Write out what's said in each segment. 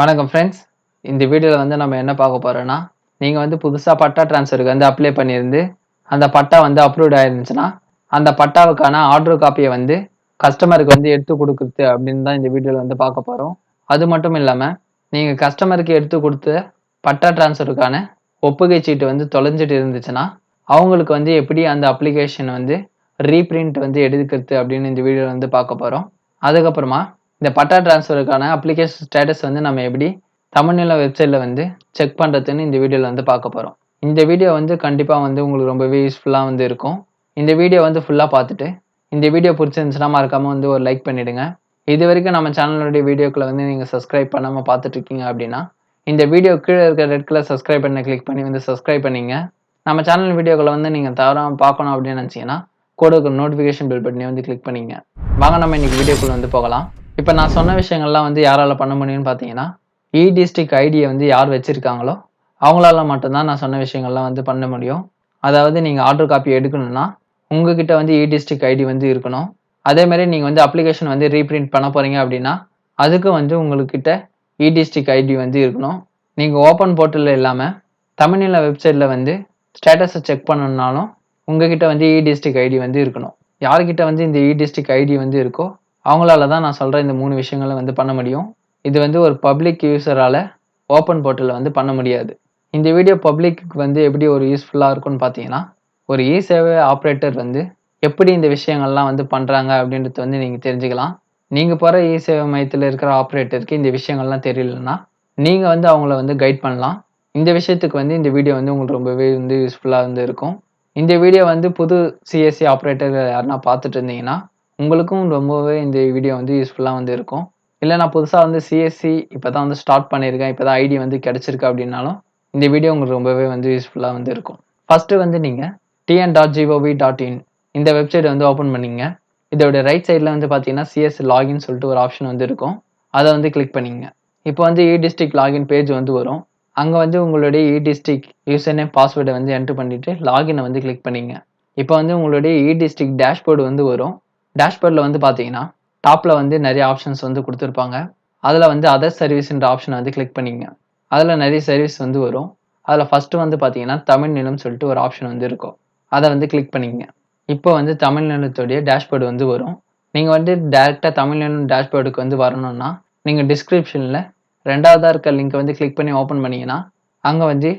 வணக்கம் ஃப்ரெண்ட்ஸ் இந்த வீடியோவில் வந்து நம்ம என்ன பார்க்க போகிறோன்னா நீங்கள் வந்து புதுசாக பட்டா ட்ரான்ஸ்ஃபருக்கு வந்து அப்ளை பண்ணியிருந்து அந்த பட்டா வந்து அப்ரூவ்ட் ஆயிருந்துச்சுன்னா அந்த பட்டாவுக்கான ஆர்டர் காப்பியை வந்து கஸ்டமருக்கு வந்து எடுத்து கொடுக்குறது அப்படின்னு தான் இந்த வீடியோவில் வந்து பார்க்க போகிறோம் அது மட்டும் இல்லாமல் நீங்கள் கஸ்டமருக்கு எடுத்து கொடுத்த பட்டா ட்ரான்ஸ்ஃபருக்கான ஒப்புகை சீட்டு வந்து தொலைஞ்சிட்டு இருந்துச்சுன்னா அவங்களுக்கு வந்து எப்படி அந்த அப்ளிகேஷன் வந்து ரீப்ரிண்ட் வந்து எடுக்கிறது அப்படின்னு இந்த வீடியோவில் வந்து பார்க்க போகிறோம் அதுக்கப்புறமா இந்த பட்டா ட்ரான்ஸ்ஃபருக்கான அப்ளிகேஷன் ஸ்டேட்டஸ் வந்து நம்ம எப்படி தமிழ்நில வெப்சைட்டில் வந்து செக் பண்ணுறதுன்னு இந்த வீடியோவில் வந்து பார்க்க போகிறோம் இந்த வீடியோ வந்து கண்டிப்பாக வந்து உங்களுக்கு ரொம்பவே யூஸ்ஃபுல்லாக வந்து இருக்கும். இந்த வீடியோ வந்து ஃபுல்லாக பார்த்துட்டு இந்த வீடியோ பிடிச்சிருந்துச்சுன்னா மறக்காமல் வந்து ஒரு லைக் பண்ணிவிடுங்க இது வரைக்கும் நம்ம சேனலுடைய வீடியோக்களை வந்து நீங்கள் சப்ஸ்கிரைப் பண்ணாமல் பார்த்துட்ருக்கீங்க அப்படின்னா இந்த வீடியோ கீழே இருக்க ரெட் கலர் சப்ஸ்கிரைப் பண்ண கிளிக் பண்ணி வந்து சப்ஸ்கிரைப் பண்ணிங்க. நம்ம சேனல் வீடியோக்களை வந்து நீங்கள் தவறாமல் பார்க்கணும் அப்படின்னு நினச்சிங்கன்னா கூட ஒரு நோட்டிஃபிகேஷன் பில் பண்ணி வந்து கிளிக் பண்ணிங்க. வாங்க நம்ம இன்றைக்கி வீடியோக்குள்ளே வந்து போகலாம். இப்போ நான் சொன்ன விஷயங்கள்லாம் வந்து யாரால பண்ண முடியும்னு பார்த்தீங்கன்னா இ e டிஸ்ட்ரிக்ட் ஐடியை வந்து யார் வச்சுருக்காங்களோ அவங்களால மட்டும்தான் நான் சொன்ன விஷயங்கள்லாம் வந்து பண்ண முடியும். அதாவது நீங்கள் ஆர்டர் காப்பி எடுக்கணும்னா உங்ககிட்ட வந்து இ டிஸ்ட்ரிக்ட் ஐடி வந்து இருக்கணும். அதே மாதிரி நீங்கள் வந்து அப்ளிகேஷன் வந்து ரீப்ரிண்ட் பண்ண போகிறீங்க அப்படின்னா அதுக்கு வந்து உங்கள்கிட்ட இ e டிஸ்ட்ரிக்ட் ஐடி வந்து இருக்கணும். நீங்கள் ஓப்பன் போர்ட்டலில் இல்லாமல் தமிழ்நில வெப்சைட்டில் வந்து ஸ்டேட்டஸை செக் பண்ணணுன்னாலும் உங்ககிட்ட வந்து இ டிஸ்ட்ரிக்ட் ஐடி வந்து இருக்கணும். யார்கிட்ட வந்து இந்த இ டிஸ்ட்ரிக்ட் ஐடி வந்து இருக்கோ அவங்களால தான் நான் சொல்கிற இந்த மூணு விஷயங்களை வந்து பண்ண முடியும். இது வந்து ஒரு பப்ளிக் யூஸரால் ஓப்பன் போர்ட்டலில் வந்து பண்ண முடியாது. இந்த வீடியோ பப்ளிக்கு வந்து எப்படி ஒரு யூஸ்ஃபுல்லாக இருக்கும்னு பார்த்தீங்கன்னா ஒரு இ சேவை ஆப்ரேட்டர் வந்து எப்படி இந்த விஷயங்கள்லாம் வந்து பண்ணுறாங்க அப்படின்றது வந்து நீங்கள் தெரிஞ்சுக்கலாம். நீங்கள் போகிற இ சேவை மையத்தில் இருக்கிற ஆப்ரேட்டருக்கு இந்த விஷயங்கள்லாம் தெரியலன்னா நீங்கள் வந்து அவங்கள வந்து கைட் பண்ணலாம். இந்த விஷயத்துக்கு வந்து இந்த வீடியோ வந்து உங்களுக்கு ரொம்பவே வந்து யூஸ்ஃபுல்லாக வந்து இருக்கும். இந்த வீடியோ வந்து புது சிஎஸ்சி ஆப்ரேட்டர் யாருன்னா பார்த்துட்டு இருந்தீங்கன்னா உங்களுக்கும் ரொம்பவே இந்த வீடியோ வந்து யூஸ்ஃபுல்லாக வந்து இருக்கும். இல்லை நான் புதுசாக வந்து சிஎஸ்சி இப்போ தான் வந்து ஸ்டார்ட் பண்ணியிருக்கேன். இப்போ தான் ஐடி வந்து கிடச்சிருக்கு அப்படின்னாலும் இந்த வீடியோ உங்களுக்கு ரொம்பவே வந்து யூஸ்ஃபுல்லாக வந்து இருக்கும். ஃபஸ்ட்டு வந்து நீங்கள் TN dot GOV dot in இந்த வெப்சைட் வந்து ஓப்பன் பண்ணிங்க. இதோட ரைட் சைடில் வந்து பார்த்தீங்கன்னா சிஎஸ் லாகின் சொல்லிட்டு ஒரு ஆப்ஷன் வந்து இருக்கும். அதை வந்து கிளிக் பண்ணிங்க. இப்போ வந்து இ டிஸ்ட்ரிக்ட் லாகின் பேஜ் வந்து வரும். அங்கே வந்து உங்களுடைய இ டிஸ்ட்ரிக்ட் யூசர் நேம் பாஸ்வேர்டை வந்து என்ட்ரு பண்ணிவிட்டு லாகினை வந்து கிளிக் பண்ணிங்க. இப்போ வந்து உங்களுடைய இ டிஸ்ட்ரிக்ட் டேஷ்போர்டு வந்து வரும். டேஷ்போர்டில் வந்து பார்த்தீங்கன்னா டாப்பில் வந்து நிறைய ஆப்ஷன்ஸ் வந்து கொடுத்துருப்பாங்க. அதில் வந்து அதர் சர்வீஸ்ன்ற ஆப்ஷனை வந்து கிளிக் பண்ணிங்க அதில் நிறைய சர்வீஸ் வந்து வரும். அதில் ஃபஸ்ட்டு வந்து பார்த்தீங்கன்னா தமிழ் நிலம் சொல்லிட்டு ஒரு ஆப்ஷன் வந்து இருக்கும். அதை வந்து கிளிக் பண்ணிங்க இப்போ வந்து தமிழ் நிலத்துடைய டேஷ்போர்டு வந்து வரும். நீங்கள் வந்து டேரெக்டாக தமிழ் நிலம் டேஷ்போர்டுக்கு வந்து வரணும்னா நீங்கள் டிஸ்கிரிப்ஷனில் ரெண்டாவதாக இருக்க லிங்க்கை வந்து கிளிக் பண்ணி ஓப்பன் பண்ணிங்கன்னா அங்கே வந்து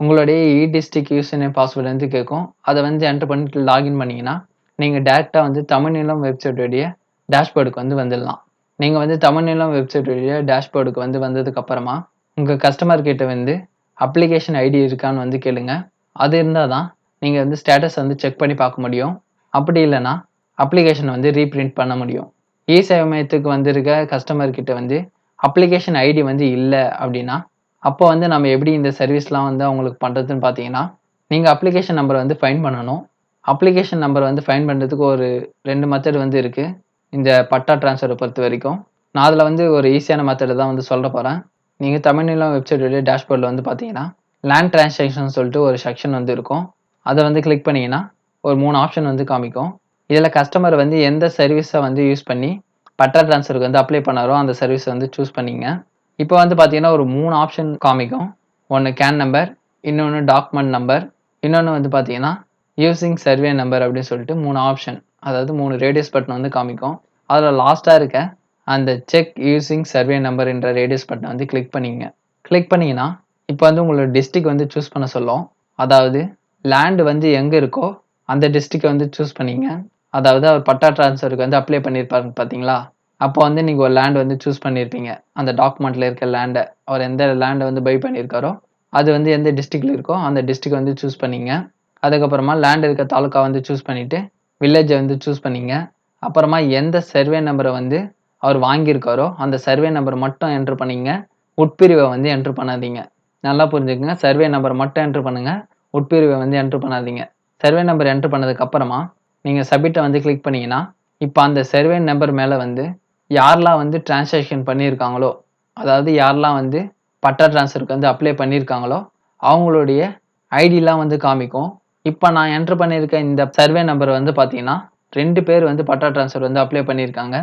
உங்களுடைய e district username password வந்து கேட்கும். அதை வந்து என்டர் பண்ணிட்டு லாகின் பண்ணிங்கன்னா நீங்கள் டேரெக்டாக வந்து தமிழ்நிலம் வெப்சைட்டுடைய டேஷ்போர்டுக்கு வந்து வந்துடலாம். நீங்கள் வந்து தமிழ்நிலம் வெப்சைட்டுடைய டேஷ்போர்டுக்கு வந்து வந்ததுக்கப்புறமா உங்கள் கஸ்டமர்கிட்ட வந்து அப்ளிகேஷன் ஐடி இருக்கான்னு வந்து கேளுங்க. அது இருந்தால் தான் நீங்கள் வந்து ஸ்டேட்டஸ் வந்து செக் பண்ணி பார்க்க முடியும். அப்படி இல்லைன்னா அப்ளிகேஷனை வந்து ரீப்ரிண்ட் பண்ண முடியும். இ சேவை மையத்துக்கு வந்திருக்க கஸ்டமர் கிட்ட வந்து அப்ளிகேஷன் ஐடி வந்து இல்லை அப்படின்னா அப்போ வந்து நம்ம எப்படி இந்த சர்வீஸ்லாம் வந்து அவங்களுக்கு பண்ணுறதுன்னு பார்த்தீங்கன்னா நீங்கள் அப்ளிகேஷன் நம்பரை வந்து ஃபைன் பண்ணணும். அப்ளிகேஷன் நம்பர் வந்து ஃபைன் பண்ணுறதுக்கு ஒரு ரெண்டு மெத்தட் வந்து இருக்குது இந்த பட்டா ட்ரான்ஸ்ஃபரை பொறுத்த வரைக்கும். நான் அதில் வந்து ஒரு ஈஸியான மெத்தடை தான் வந்து சொல்ல போகிறேன் நீங்கள் தமிழ்நிலம் வெப்சைட்டுடைய டேஷ்போர்டில் வந்து பார்த்தீங்கன்னா லேண்ட் டிரான்சாக்ஷன் சொல்லிட்டு ஒரு செக்ஷன் வந்து இருக்கும். அதை வந்து கிளிக் பண்ணிங்கன்னா ஒரு மூணு ஆப்ஷன் வந்து காமிக்கும். இதில் கஸ்டமர் வந்து எந்த சர்வீஸை வந்து யூஸ் பண்ணி பட்டா ட்ரான்ஸ்ஃபருக்கு வந்து அப்ளை பண்ணாரோ அந்த சர்வீஸை வந்து சூஸ் பண்ணிங்க. இப்போ வந்து பார்த்தீங்கன்னா ஒரு மூணு ஆப்ஷன் காமிக்கும். ஒன்று கேன் நம்பர் இன்னொன்று டாக்குமெண்ட் நம்பர் இன்னொன்று வந்து பார்த்தீங்கன்னா யூசிங் சர்வே நம்பர் அப்படின்னு சொல்லிட்டு மூணு ஆப்ஷன் அதாவது மூணு ரேடியஸ் பட்டன் வந்து காமிக்கும். அதில் லாஸ்ட்டாக இருக்க அந்த செக் யூசிங் சர்வே நம்பர் என்ற ரேடியஸ் பட்டனை வந்து கிளிக் பண்ணிங்க கிளிக் பண்ணிங்கன்னா இப்போ வந்து உங்களோட டிஸ்ட்ரிக் வந்து சூஸ் பண்ண சொல்லும். அதாவது லேண்டு வந்து எங்கே இருக்கோ அந்த டிஸ்ட்ரிக்டை வந்து சூஸ் பண்ணிங்க. அதாவது அவர் பட்டா ட்ரான்ஸ்ஃபருக்கு வந்து அப்ளை பண்ணியிருப்பாருன்னு பார்த்தீங்களா அப்போ வந்து நீங்கள் ஒரு லேண்ட் வந்து சூஸ் பண்ணியிருப்பீங்க அந்த டாக்குமெண்ட்டில் இருக்க லேண்டை அவர் எந்த லேண்டை வந்து பை பண்ணியிருக்காரோ அது வந்து எந்த டிஸ்ட்ரிக்டில் இருக்கோ அந்த டிஸ்ட்ரிக் வந்து சூஸ் பண்ணிங்க. அதுக்கப்புறமா லேண்ட் இருக்க தாலுக்கா வந்து சூஸ் பண்ணிவிட்டு வில்லேஜை வந்து சூஸ் பண்ணிங்க. அப்புறமா எந்த சர்வே நம்பரை வந்து அவர் வாங்கியிருக்காரோ அந்த சர்வே நம்பர் மட்டும் என்ட்ரு பண்ணிங்க. உட்பிரிவை வந்து என்ட்ரு பண்ணாதீங்க. நல்லா புரிஞ்சுக்கோங்க. சர்வே நம்பர் மட்டும் என்ட்ரு பண்ணுங்கள் உட்பிரிவை வந்து என்ட்ரு பண்ணாதீங்க. சர்வே நம்பர் என்ட்ரு பண்ணதுக்கப்புறமா நீங்கள் சப்மிட்டை வந்து கிளிக் பண்ணிங்கன்னா இப்போ அந்த சர்வே நம்பர் மேலே வந்து யாரெல்லாம் வந்து டிரான்சாக்ஷன் பண்ணியிருக்காங்களோ அதாவது யாரெல்லாம் வந்து பட்டா ட்ரான்ஸ்ஃபருக்கு வந்து அப்ளை பண்ணியிருக்காங்களோ அவங்களுடைய ஐடிலாம் வந்து காமிக்கும். இப்போ நான் என்ட்ரு பண்ணியிருக்க இந்த சர்வே நம்பர் வந்து பார்த்தீங்கன்னா ரெண்டு பேர் வந்து பட்டா ட்ரான்ஸ்ஃபர் வந்து அப்ளை பண்ணியிருக்காங்க.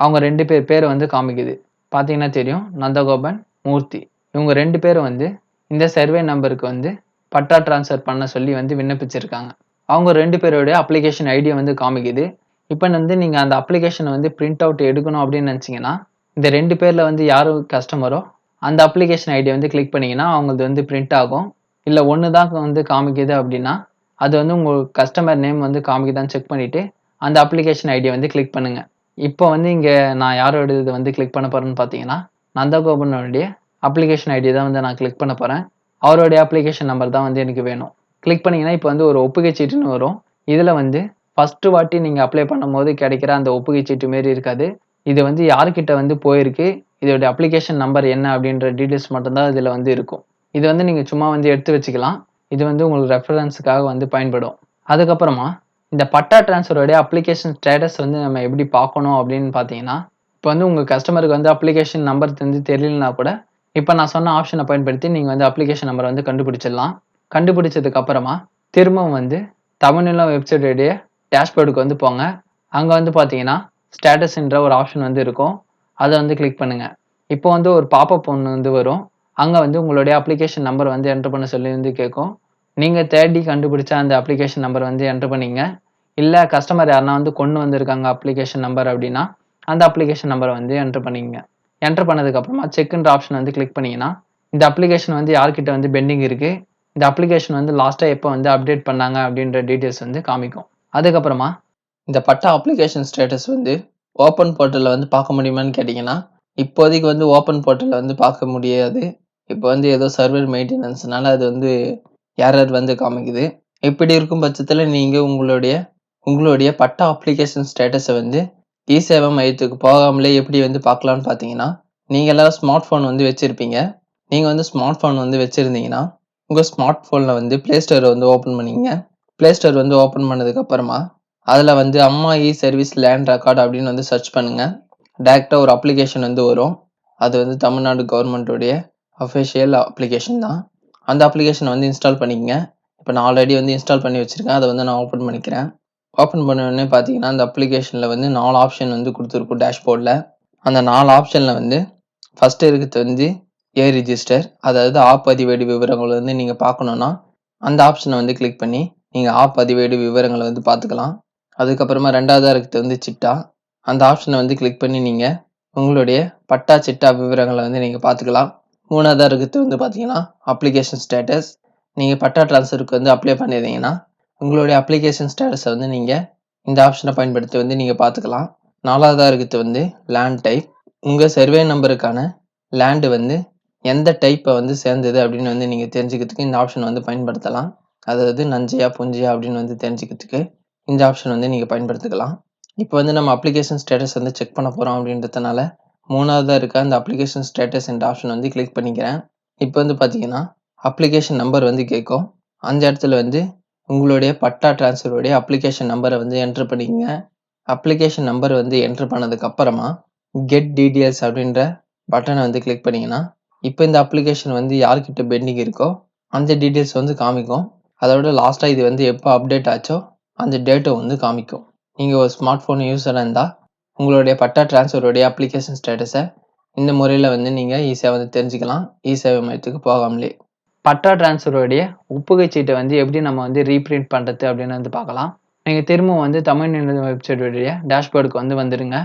அவங்க ரெண்டு பேர் பேர் வந்து காமிக்குது. பார்த்தீங்கன்னா தெரியும் நந்தகோபன் மூர்த்தி. இவங்க ரெண்டு பேரும் வந்து இந்த சர்வே நம்பருக்கு வந்து பட்டா ட்ரான்ஸ்ஃபர் பண்ண சொல்லி வந்து விண்ணப்பிச்சிருக்காங்க. அவங்க ரெண்டு பேருடைய அப்ளிகேஷன் ஐடியை வந்து காமிக்குது. இப்போ வந்து நீங்கள் அந்த அப்ளிகேஷனை வந்து பிரிண்ட் அவுட் எடுக்கணும் அப்படின்னு நினச்சிங்கன்னா இந்த ரெண்டு பேரில் வந்து யார் கஸ்டமரோ அந்த அப்ளிகேஷன் ஐடியை வந்து கிளிக் பண்ணிங்கன்னா அவங்களது வந்து பிரிண்ட் ஆகும். இல்லை ஒன்று தான் வந்து காமிக்குது அப்படின்னா அது வந்து உங்கள் கஸ்டமர் நேம் வந்து காமிக்குதான்னு செக் பண்ணிவிட்டு அந்த அப்ளிகேஷன் ஐடியை வந்து கிளிக் பண்ணுங்கள் இப்போ வந்து இங்கே நான் யாரோட இது வந்து கிளிக் பண்ண போகிறேன்னு பார்த்தீங்கன்னா நந்தகோபனுடைய அப்ளிகேஷன் ஐடி தான் வந்து நான் கிளிக் பண்ண போகிறேன் அவருடைய அப்ளிகேஷன் நம்பர் தான் வந்து எனக்கு வேணும். கிளிக் பண்ணிங்கன்னா இப்போ வந்து ஒரு ஒப்புகை சீட்டுன்னு வரும். இதில் வந்து ஃபஸ்ட்டு வாட்டி நீங்கள் அப்ளை பண்ணும்போது கிடைக்கிற அந்த ஒப்புகை சீட்டு மாரி இருக்காது. இது வந்து யாருக்கிட்ட வந்து போயிருக்கு இதோடைய அப்ளிகேஷன் நம்பர் என்ன அப்படின்ற டீட்டெயில்ஸ் மட்டும்தான் இதில் வந்து இருக்கும். இது வந்து நீங்கள் சும்மா வந்து எடுத்து வச்சுக்கலாம். இது வந்து உங்களுக்கு ரெஃபரன்ஸுக்காக வந்து பயன்படும். அதுக்கப்புறமா இந்த பட்டா டிரான்ஸ்ஃபருடைய அப்ளிகேஷன் ஸ்டேட்டஸ் வந்து நம்ம எப்படி பார்க்கணும் அப்படின்னு பார்த்தீங்கன்னா இப்போ வந்து உங்கள் கஸ்டமருக்கு வந்து அப்ளிகேஷன் நம்பர் வந்து தெரியலனா கூட இப்போ நான் சொன்ன ஆப்ஷனை பயன்படுத்தி நீங்கள் வந்து அப்ளிகேஷன் நம்பரை வந்து கண்டுபிடிச்சிடலாம். கண்டுபிடிச்சதுக்கு அப்புறமா திரும்பவும் வந்து தமிழ்நிலம் வெப்சைட்டுடைய டேஷ்போர்டுக்கு வந்து போங்க. அங்கே வந்து பார்த்தீங்கன்னா ஸ்டேட்டஸ்ன்ற ஒரு ஆப்ஷன் வந்து இருக்கும். அதை வந்து கிளிக் பண்ணுங்கள் இப்போ வந்து ஒரு பாப்பப் ஒன்று வந்து வரும். அங்கே வந்து உங்களுடைய அப்ளிகேஷன் நம்பர் வந்து என்டர் பண்ண சொல்லி வந்து கேட்கும். நீங்கள் தேடி கண்டுபிடிச்ச அந்த அப்ளிகேஷன் நம்பர் வந்து என்ட்ரு பண்ணிங்க இல்லை கஸ்டமர் யாருனா வந்து கொண்டு வந்திருக்காங்க அப்ளிகேஷன் நம்பர் அப்படின்னா அந்த அப்ளிகேஷன் நம்பரை வந்து என்ட்ரு பண்ணிங்க என்ட்ரு பண்ணதுக்கப்புறமா செக்குன்ற ஆப்ஷன் வந்து கிளிக் பண்ணிங்கன்னா இந்த அப்ளிகேஷன் வந்து யார்கிட்ட வந்து பெண்டிங் இருக்குது இந்த அப்ளிகேஷன் வந்து லாஸ்ட்டாக எப்போ வந்து அப்டேட் பண்ணாங்க அப்படின்ற டீட்டெயில்ஸ் வந்து காமிக்கும். அதுக்கப்புறமா இந்த பட்டா அப்ளிகேஷன் ஸ்டேட்டஸ் வந்து ஓப்பன் போர்ட்டலில் வந்து பார்க்க முடியுமான்னு கேட்டிங்கன்னா இப்போதைக்கு வந்து ஓப்பன் போர்ட்டலில் வந்து பார்க்க முடியாது. இப்போ வந்து ஏதோ சர்வர் மெயின்டெனன்ஸ்னால அது வந்து எரர் வந்து காமிக்குது? இப்படி இருக்கும் பட்சத்தில் நீங்கள் உங்களுடைய உங்களுடைய பட்டா அப்ளிகேஷன் ஸ்டேட்டஸை வந்து இ சேவை மையத்துக்கு போகாமலே எப்படி வந்து பார்க்கலான்னு பார்த்தீங்கன்னா நீங்கள் எல்லாம் ஸ்மார்ட் ஃபோன் வந்து வச்சுருப்பீங்க. நீங்கள் வந்து ஸ்மார்ட் ஃபோன் வந்து வச்சுருந்தீங்கன்னா உங்கள் ஸ்மார்ட் ஃபோனில் வந்து ப்ளே ஸ்டோரை வந்து ஓப்பன் பண்ணிங்க ப்ளே ஸ்டோர் வந்து ஓப்பன் பண்ணதுக்கப்புறமா அதில் வந்து அம்மா இ சர்வீஸ் லேண்ட் ரெக்கார்ட் அப்படின்னு வந்து சர்ச் பண்ணுங்கள் டேரெக்டாக ஒரு அப்ளிகேஷன் வந்து வரும். அது வந்து தமிழ்நாடு கவர்மெண்ட்டுடைய அஃபிஷியல் அப்ளிகேஷன் தான். அந்த அப்ளிகேஷனை வந்து இன்ஸ்டால் பண்ணிக்கங்க. இப்போ நான் ஆல்ரெடி வந்து இன்ஸ்டால் பண்ணி வச்சுருக்கேன். அதை வந்து நான் ஓப்பன் பண்ணிக்கிறேன். ஓப்பன் பண்ண உடனே பார்த்தீங்கன்னா அந்த அப்ளிகேஷனில் வந்து நாலு ஆப்ஷன் வந்து கொடுத்துருக்கும் டேஷ்போர்டில் அந்த நாலு ஆப்ஷனில் வந்து ஃபஸ்ட்டு இருக்கிறது வந்து ஏ ரிஜிஸ்டர் அதாவது ஆப் பதிவேடு விவரங்கள் வந்து நீங்கள் பார்க்கணுன்னா அந்த ஆப்ஷனை வந்து கிளிக் பண்ணி நீங்கள் ஆப் பதிவேடு விவரங்களை வந்து பார்த்துக்கலாம். அதுக்கப்புறமா ரெண்டாவதாக இருக்கிறது வந்து சிட்டா. அந்த ஆப்ஷனை வந்து கிளிக் பண்ணி நீங்கள் உங்களுடைய பட்டா சிட்டா விவரங்களை வந்து நீங்கள் பார்த்துக்கலாம். மூணாவதாக இருக்கிறது வந்து பார்த்தீங்கன்னா அப்ளிகேஷன் ஸ்டேட்டஸ் நீங்கள் பட்டா ட்ரான்ஸ்ஃபருக்கு வந்து அப்ளை பண்ணியிருந்தீங்கன்னா உங்களுடைய அப்ளிகேஷன் ஸ்டேட்டஸை வந்து நீங்கள் இந்த ஆப்ஷனை பயன்படுத்தி வந்து நீங்கள் பார்த்துக்கலாம் நாலாவதாக இருக்கிறது வந்து லேண்ட் டைப் உங்கள் சர்வே நம்பருக்கான லேண்டு வந்து எந்த டைப்பை வந்து சேர்ந்தது அப்படின்னு வந்து நீங்கள் தெரிஞ்சுக்கிறதுக்கு இந்த ஆப்ஷன் வந்து பயன்படுத்தலாம். அதாவது நஞ்சையா புஞ்சையா அப்படின்னு வந்து தெரிஞ்சுக்கிறதுக்கு இந்த ஆப்ஷன் வந்து நீங்கள் பயன்படுத்திக்கலாம். இப்போ வந்து நம்ம அப்ளிகேஷன் ஸ்டேட்டஸ் வந்து செக் பண்ண போகிறோம் அப்படின்றதுனால மூணாவதாக இருக்க அந்த அப்ளிகேஷன் ஸ்டேட்டஸ் என்ற ஆப்ஷன் வந்து கிளிக் பண்ணிக்கிறேன். இப்போ வந்து பார்த்தீங்கன்னா அப்ளிகேஷன் நம்பர் வந்து கேட்கும் அந்த இடத்துல வந்து உங்களுடைய பட்டா டிரான்ஸ்ஃபருடைய அப்ளிகேஷன் நம்பரை வந்து என்ட்ரு பண்ணிக்கங்க. அப்ளிகேஷன் நம்பர் வந்து என்ட்ரு பண்ணதுக்கப்புறமா கெட் டீட்டெயில்ஸ் அப்படின்ற பட்டனை வந்து கிளிக் பண்ணிங்கன்னா இப்போ இந்த அப்ளிகேஷன் வந்து யார்கிட்ட பெண்டிங் இருக்கோ அந்த டீட்டெயில்ஸ் வந்து காமிக்கும். அதோட லாஸ்ட்டாக இது வந்து எப்போ அப்டேட் ஆச்சோ அந்த டேட்டை வந்து காமிக்கும். நீங்கள் ஒரு ஸ்மார்ட் ஃபோன் யூஸராக இருந்தால் உங்களுடைய பட்டா டிரான்ஸ்ஃபருடைய அப்ளிகேஷன் ஸ்டேட்டஸை இந்த முறையில் வந்து நீங்கள் ஈஸியாக வந்து தெரிஞ்சுக்கலாம். இ சேவை மையத்துக்கு போகாமலே. பட்டா டிரான்ஸ்ஃபருடைய ஒப்புகை சீட்டை வந்து எப்படி நம்ம வந்து ரீப்ரிண்ட் பண்ணுறது அப்படின்னு வந்து பார்க்கலாம். நீங்கள் திரும்பவும் வந்து தமிழ் வெப்சைட்டுடைய டேஷ்போர்டுக்கு வந்து வந்துடுங்க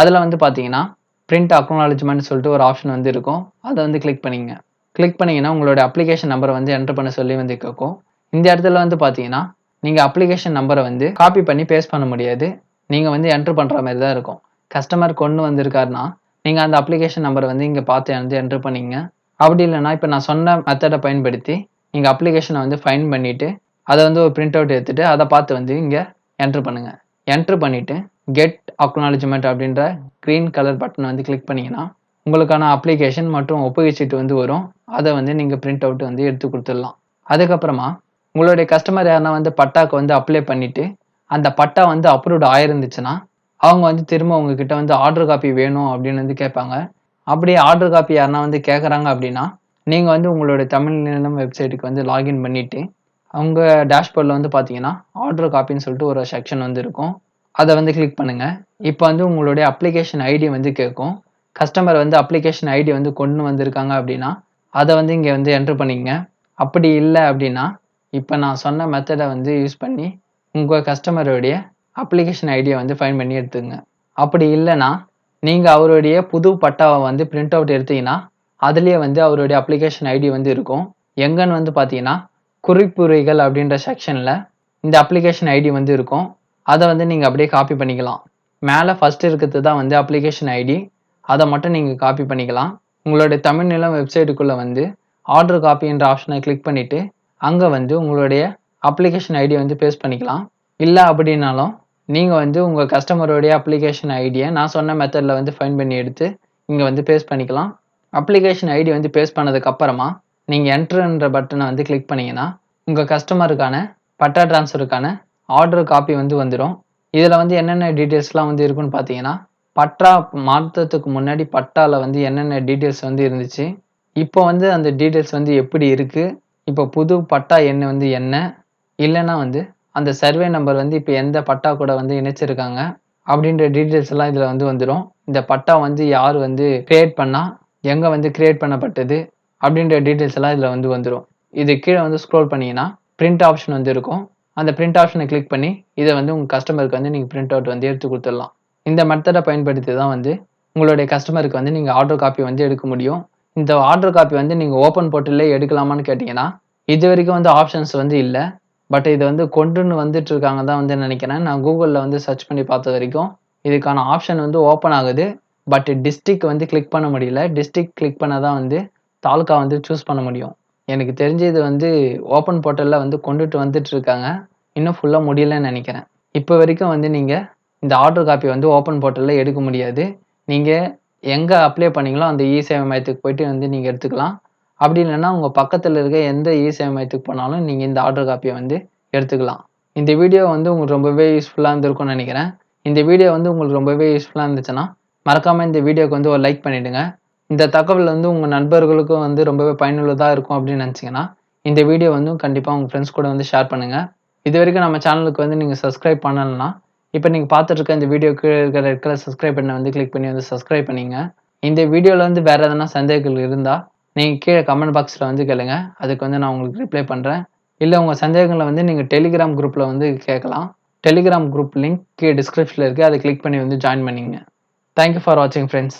அதில் வந்து பார்த்தீங்கன்னா பிரிண்ட் அக்னாலஜ்மெண்ட் சொல்லிட்டு ஒரு ஆப்ஷன் வந்து இருக்கும். அதை வந்து கிளிக் பண்ணிங்க. கிளிக் பண்ணிங்கன்னா உங்களோட அப்ளிகேஷன் நம்பரை வந்து என்டர் பண்ண சொல்லி வந்து கேட்கும் இந்த இடத்துல வந்து பார்த்தீங்கன்னா நீங்கள் அப்ளிகேஷன் நம்பரை வந்து காப்பி பண்ணி பேஸ்ட் பண்ண முடியாது. நீங்கள் வந்து என்ட்ரு பண்ணுற மாதிரி தான் இருக்கும். கஸ்டமர் கொண்டு வந்திருக்காருன்னா நீங்கள் அந்த அப்ளிகேஷன் நம்பரை வந்து இங்கே பார்த்து வந்து என்ட்ரு பண்ணிங்க. அப்படி இல்லைன்னா இப்போ நான் சொன்ன மெத்தடை பயன்படுத்தி நீங்கள் அப்ளிகேஷனை வந்து ஃபைன் பண்ணிவிட்டு அதை வந்து ஒரு பிரிண்ட் அவுட் எடுத்துகிட்டு அதை பார்த்து வந்து இங்கே என்ட்ரு பண்ணுங்கள் என்ட்ரு பண்ணிவிட்டு கெட் அக்னாலஜ்மெண்ட் அப்படின்ற க்ரீன் கலர் பட்டனை வந்து கிளிக் பண்ணிங்கன்னா உங்களுக்கான அப்ளிகேஷன் மற்றும் ஒப்புகை சீட்டு வந்து வரும். அதை வந்து நீங்கள் பிரிண்ட் அவுட் வந்து எடுத்து கொடுத்துடலாம். அதுக்கப்புறமா உங்களுடைய கஸ்டமர் யாருனா வந்து பட்டாக்கு வந்து அப்ளை பண்ணிவிட்டு அந்த பட்டா வந்து அப்ரூவ்ட் ஆயிருந்துச்சுன்னா அவங்க வந்து திரும்ப உங்ககிட்ட வந்து ஆர்டர் காப்பி வேணும் அப்படின்னு வந்து கேட்பாங்க. அப்படியே ஆர்டர் காப்பி யாருனா வந்து கேட்குறாங்க அப்படின்னா நீங்கள் வந்து உங்களுடைய தமிழ் நிலம் வெப்சைட்டுக்கு வந்து லாகின் பண்ணிவிட்டு அவங்க டேஷ்போர்டில் வந்து பார்த்தீங்கன்னா ஆர்டர் காப்பின்னு சொல்லிட்டு ஒரு செக்ஷன் வந்து இருக்கும். அதை வந்து கிளிக் பண்ணுங்கள் இப்போ வந்து உங்களுடைய அப்ளிகேஷன் ஐடி வந்து கேட்கும். கஸ்டமர் வந்து அப்ளிகேஷன் ஐடி வந்து கொண்டு வந்திருக்காங்க அப்படின்னா அதை வந்து இங்கே வந்து என்ட்ரு பண்ணிக்கங்க. அப்படி இல்லை அப்படின்னா இப்போ நான் சொன்ன மெத்தடை வந்து யூஸ் பண்ணி உங்கள் கஸ்டமருடைய அப்ளிகேஷன் ஐடியை வந்து ஃபைன் பண்ணி எடுத்துங்க. அப்படி இல்லைன்னா நீங்கள் அவருடைய புது பட்டாவை வந்து பிரிண்ட் அவுட் எடுத்தீங்கன்னா அதுலேயே வந்து அவருடைய அப்ளிகேஷன் ஐடி வந்து இருக்கும். எங்கன்னு வந்து பார்த்தீங்கன்னா குறிப்புரைகள் அப்படின்ற செக்ஷனில் இந்த அப்ளிகேஷன் ஐடி வந்து இருக்கும். அதை வந்து நீங்கள் அப்படியே காப்பி பண்ணிக்கலாம். மேலே ஃபஸ்ட் இருக்கிறது தான் வந்து அப்ளிகேஷன் ஐடி அதை மட்டும் நீங்கள் காப்பி பண்ணிக்கலாம். உங்களுடைய தமிழ் நிலம் வெப்சைட்டுக்குள்ளே வந்து ஆர்டர் காப்பின்ற ஆப்ஷனை கிளிக் பண்ணிவிட்டு அங்கே வந்து உங்களுடைய அப்ளிகேஷன் ஐடியை வந்து பேஸ்ட் பண்ணிக்கலாம். இல்லை அப்படின்னாலும் நீங்கள் வந்து உங்கள் கஸ்டமருடைய அப்ளிகேஷன் ஐடியை நான் சொன்ன மெத்தடில் வந்து ஃபைன் பண்ணி எடுத்து இங்கே வந்து பேஸ்ட் பண்ணிக்கலாம். அப்ளிகேஷன் ஐடி வந்து பேஸ்ட் பண்ணதுக்கப்புறமா நீங்கள் என்ட்ருன்ற பட்டனை வந்து கிளிக் பண்ணீங்கன்னா உங்கள் கஸ்டமருக்கான பட்டா ட்ரான்ஸ்ஃபருக்கான ஆர்டர் காப்பி வந்து வந்துடும் இதில் வந்து என்னென்ன டீட்டெயில்ஸ்லாம் வந்து இருக்குன்னு பார்த்தீங்கன்னா பட்டா மாற்றத்துக்கு முன்னாடி பட்டாவில் வந்து என்னென்ன டீட்டெயில்ஸ் வந்து இருந்துச்சு இப்போ வந்து அந்த டீட்டெயில்ஸ் வந்து எப்படி இருக்குது இப்போ புது பட்டா எண் வந்து என்ன இல்லைன்னா வந்து அந்த சர்வே நம்பர் வந்து இப்போ எந்த பட்டா கூட வந்து இணைச்சிருக்காங்க அப்படின்ற டீட்டெயில்ஸ் எல்லாம் இதில் வந்து வந்துடும் இந்த பட்டா வந்து யார் வந்து கிரியேட் பண்ணால் எங்கே வந்து கிரியேட் பண்ணப்பட்டது அப்படின்ற டீட்டெயில்ஸ் எல்லாம் இதில் வந்து வந்துடும் இது கீழே வந்து ஸ்க்ரோல் பண்ணிங்கன்னா பிரிண்ட் ஆப்ஷன் வந்து இருக்கும். அந்த பிரிண்ட் ஆப்ஷனை கிளிக் பண்ணி இதை வந்து உங்கள் கஸ்டமருக்கு வந்து நீங்கள் பிரிண்ட் அவுட் வந்து எடுத்து கொடுத்துடலாம். இந்த மெத்தடை பயன்படுத்தி தான் வந்து உங்களுடைய கஸ்டமருக்கு வந்து நீங்கள் ஆர்டர் காப்பி வந்து எடுக்க முடியும். இந்த ஆர்டர் காப்பி வந்து நீங்கள் ஓப்பன் போர்ட்டல்லே எடுக்கலாமான்னு கேட்டிங்கன்னா இது வரைக்கும் வந்து ஆப்ஷன்ஸ் வந்து இல்லை. பட் இது வந்து கொண்டுன்னு வந்துட்டு இருக்காங்க தான் வந்து நினைக்கிறேன். நான் கூகுளில் வந்து சர்ச் பண்ணி பார்த்த வரைக்கும் இதுக்கான ஆப்ஷன் வந்து ஓப்பன் ஆகுது. பட் டிஸ்ட்ரிக் வந்து கிளிக் பண்ண முடியல. டிஸ்ட்ரிக் கிளிக் பண்ண தான் வந்து தாலுக்கா வந்து சூஸ் பண்ண முடியும். எனக்கு தெரிஞ்சு இது வந்து ஓப்பன் போர்ட்டலில் வந்து கொண்டுட்டு வந்துட்டு இருக்காங்க இன்னும் ஃபுல்லாக முடியலன்னு நினைக்கிறேன். இப்போ வரைக்கும் வந்து நீங்கள் இந்த ஆர்டர் காப்பி வந்து ஓப்பன் போர்ட்டலில் எடுக்க முடியாது. நீங்கள் எங்கே அப்ளை பண்ணீங்களோ அந்த இ சேவை மையத்துக்கு போயிட்டு வந்து நீங்கள் எடுத்துக்கலாம். அப்படி இல்லைன்னா உங்கள் பக்கத்தில் இருக்க எந்த இசை மையத்துக்கு போனாலும் நீங்கள் இந்த ஆர்டர் காப்பியை வந்து எடுத்துக்கலாம். இந்த வீடியோ வந்து உங்களுக்கு ரொம்பவே யூஸ்ஃபுல்லாக இருந்திருக்கும்னு நினைக்கிறேன். இந்த வீடியோ வந்து உங்களுக்கு ரொம்பவே யூஸ்ஃபுல்லாக இருந்துச்சுன்னா மறக்காமல் இந்த வீடியோக்கு வந்து ஒரு லைக் பண்ணிவிடுங்க இந்த தகவல் வந்து உங்கள் நண்பர்களுக்கும் வந்து ரொம்பவே பயனுள்ளதாக இருக்கும் அப்படின்னு நினச்சிங்கன்னா இந்த வீடியோ வந்து கண்டிப்பாக உங்கள் ஃப்ரெண்ட்ஸ் கூட வந்து ஷேர் பண்ணுங்கள் இது வரைக்கும் நம்ம சேனலுக்கு வந்து நீங்கள் சப்ஸ்கிரைப் பண்ணலைன்னா இப்போ நீங்கள் பார்த்துட்டு இருக்க இந்த வீடியோக்கு இருக்கிற இருக்கிற சப்ஸ்கிரைப் பண்ண வந்து கிளிக் பண்ணி வந்து சப்ஸ்கிரைப் பண்ணிங்க. இந்த வீடியோவில் வந்து வேறு எதனா சந்தேகங்கள் இருந்தால் நீங்கள் கீழே கமெண்ட் பாக்ஸில் வந்து கேளுங்க. அதுக்கு வந்து நான் உங்களுக்கு ரிப்ளை பண்ணுறேன் இல்லை உங்கள் சந்தேகங்களை வந்து நீங்கள் டெலிகிராம் குரூப்பில் வந்து கேட்கலாம். டெலிகிராம் குரூப் லிங்க் கீழே டிஸ்கிரிப்ஷனில் இருக்குது அதை கிளிக் பண்ணி வந்து ஜாயின் பண்ணிங்க தேங்க்யூ ஃபார் வாட்சிங் ஃப்ரெண்ட்ஸ்